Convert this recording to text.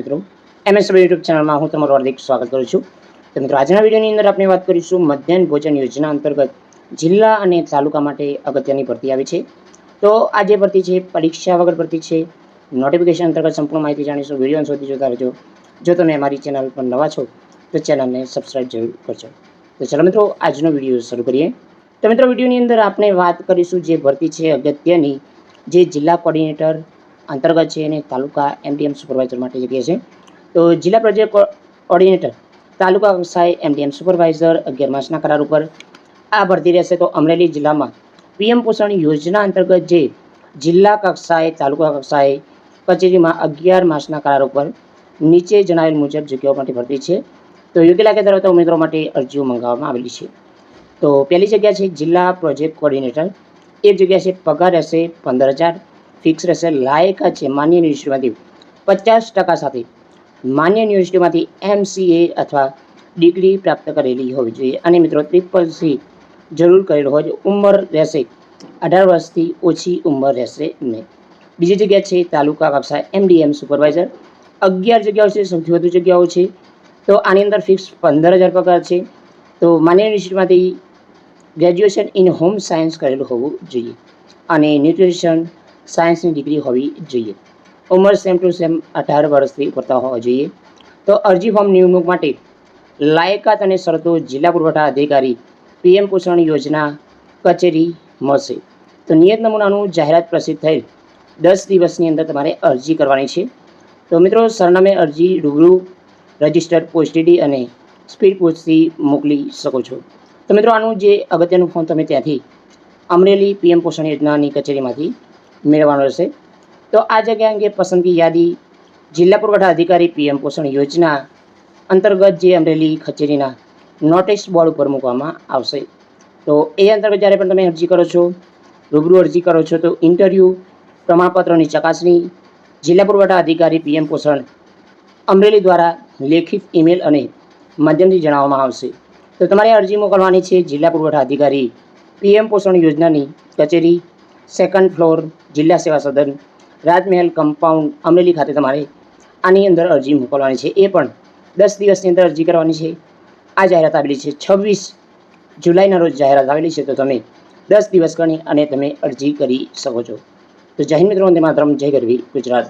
મિત્રો MS YouTube ચેનલમાં હું તમારું હાર્દિક સ્વાગત કરું છું. તો મિત્રો, આજના વિડીયોની અંદર આપણે વાત કરીશું મધ્યાહન ભોજન યોજના અંતર્ગત જિલ્લા અને તાલુકા માટે અગત્યની ભરતી આવી છે. તો આ જે ભરતી છે, પરીક્ષા વગર ભરતી છે નોટિફિકેશન અંતર્ગત સંપૂર્ણ માહિતી જાણીશું. વીડિયો સુધી જોતા રહેજો. જો તમે અમારી ચેનલ પર નવા છો, તો ચેનલને સબસ્ક્રાઈબ જરૂર કરજો. તો ચલો મિત્રો, આજનો વીડિયો શરૂ કરીએ. તો મિત્રો, વિડીયોની અંદર આપણે વાત કરીશું જે ભરતી છે અગત્યની, જે જિલ્લા કોર્ડિનેટર અંતર્ગત છે અને તાલુકા એમડીએમ સુપરવાઇઝર માટે જગ્યા છે. તો જિલ્લા પ્રોજેક્ટ ઓર્ડિનેટર તાલુકા કક્ષાએ એમડીએમ સુપરવાઇઝર અગિયાર માસના કરાર ઉપર આ ભરતી રહેશે. તો અમરેલી જિલ્લામાં પીએમ પોષણ યોજના અંતર્ગત જે જિલ્લા કક્ષાએ, તાલુકા કક્ષાએ કચેરીમાં અગિયાર માસના કરાર ઉપર નીચે જણાવેલ મુજબ જગ્યાઓ માટે ભરતી છે. તો યોગ્ય લાગે ધરાવતા ઉમેદવારો માટે અરજીઓ મંગાવવામાં આવેલી છે. તો પહેલી જગ્યા છે જિલ્લા પ્રોજેક્ટ કોર્ડિનેટર એક જગ્યા છે પગાર રહેશે પંદર હજાર. ફિક્સ રહેશે લાયકાત છે, માન્ય યુનિવર્સિટીમાંથી પચાસ ટકા સાથે માન્ય યુનિવર્સિટીમાંથી એમસીએ અથવા ડિગ્રી પ્રાપ્ત કરેલી હોવી જોઈએ. અને મિત્રો ટ્રિપલ સી જરૂર કરેલ હોય ઉંમર રહેશે. અઢાર વર્ષથી ઓછી ઉંમર રહેશે નહીં. બીજી જગ્યા છે, તાલુકા કક્ષા એમડીએમ સુપરવાઇઝર અગિયાર જગ્યાઓ છે, સૌથી વધુ જગ્યાઓ છે. તો આની અંદર ફિક્સ પંદર હજાર પગાર છે. તો માન્ય યુનિવર્સિટીમાંથી ગ્રેજ્યુએશન ઇન હોમ સાયન્સ કરેલું હોવું જોઈએ. અને ન્યુટ્રિશન સાયન્સની ડિગ્રી હોવી જોઈએ. ઉંમર સેમ ટુ સેમ અઢાર વર્ષથી ઉપરતા હોવા જોઈએ. તો અરજી ફોર્મ નિમણૂક માટે લાયકાત અને શરતો જિલ્લા પુરવઠા અધિકારી પીએમ પોષણ યોજના કચેરી મળશે. તો નિયત નમૂનાનું જાહેરાત પ્રસિદ્ધ થયેલ દસ દિવસની અંદર તમારે અરજી કરવાની છે. તો મિત્રો, સરનામે અરજી રૂબરૂ રજિસ્ટર પોસ્ટીડી અને સ્પીડ પોસ્ટથી મોકલી શકો છો. તો મિત્રો, આનું જે અગત્યનું ફોર્મ તમે ત્યાંથી અમરેલી પીએમ પોષણ યોજનાની કચેરીમાંથી મેળવવાનો રહેશે. તો આ જગ્યા અંગે પસંદગી યાદી જિલ્લા પુરવઠા અધિકારી પીએમ પોષણ યોજના અંતર્ગત જે અમરેલી કચેરીના નોટિસ બોર્ડ ઉપર મૂકવામાં આવશે. તો એ અંતર્ગત જ્યારે પણ તમે અરજી કરો છો, રૂબરૂ અરજી કરો છો, તો ઇન્ટરવ્યૂ, પ્રમાણપત્રોની ચકાસણી જિલ્લા પુરવઠા અધિકારી પીએમ પોષણ અમરેલી દ્વારા લેખિત ઈમેલ અને માધ્યમથી જણાવવામાં આવશે. તો તમારે અરજી મોકલવાની છે જિલ્લા પુરવઠા અધિકારી પીએમ પોષણ યોજનાની કચેરી સેકન્ડ ફ્લોર જિલ્લા સેવા સદન, રાજમહેલ કમ્પાઉન્ડ અમરેલી ખાતે તમારે આની અંદર અરજી મોકલવાની છે. એ પણ દસ દિવસની અંદર અરજી કરવાની છે. આ જાહેરાત આવેલી છે છવ્વીસ જુલાઈના રોજ જાહેરાત આવેલી છે. તો તમે દસ દિવસ ગણી અને તમે અરજી કરી શકો છો. તો જય મિત્રો, વંદે માતરમ, જય ગરવી ગુજરાત.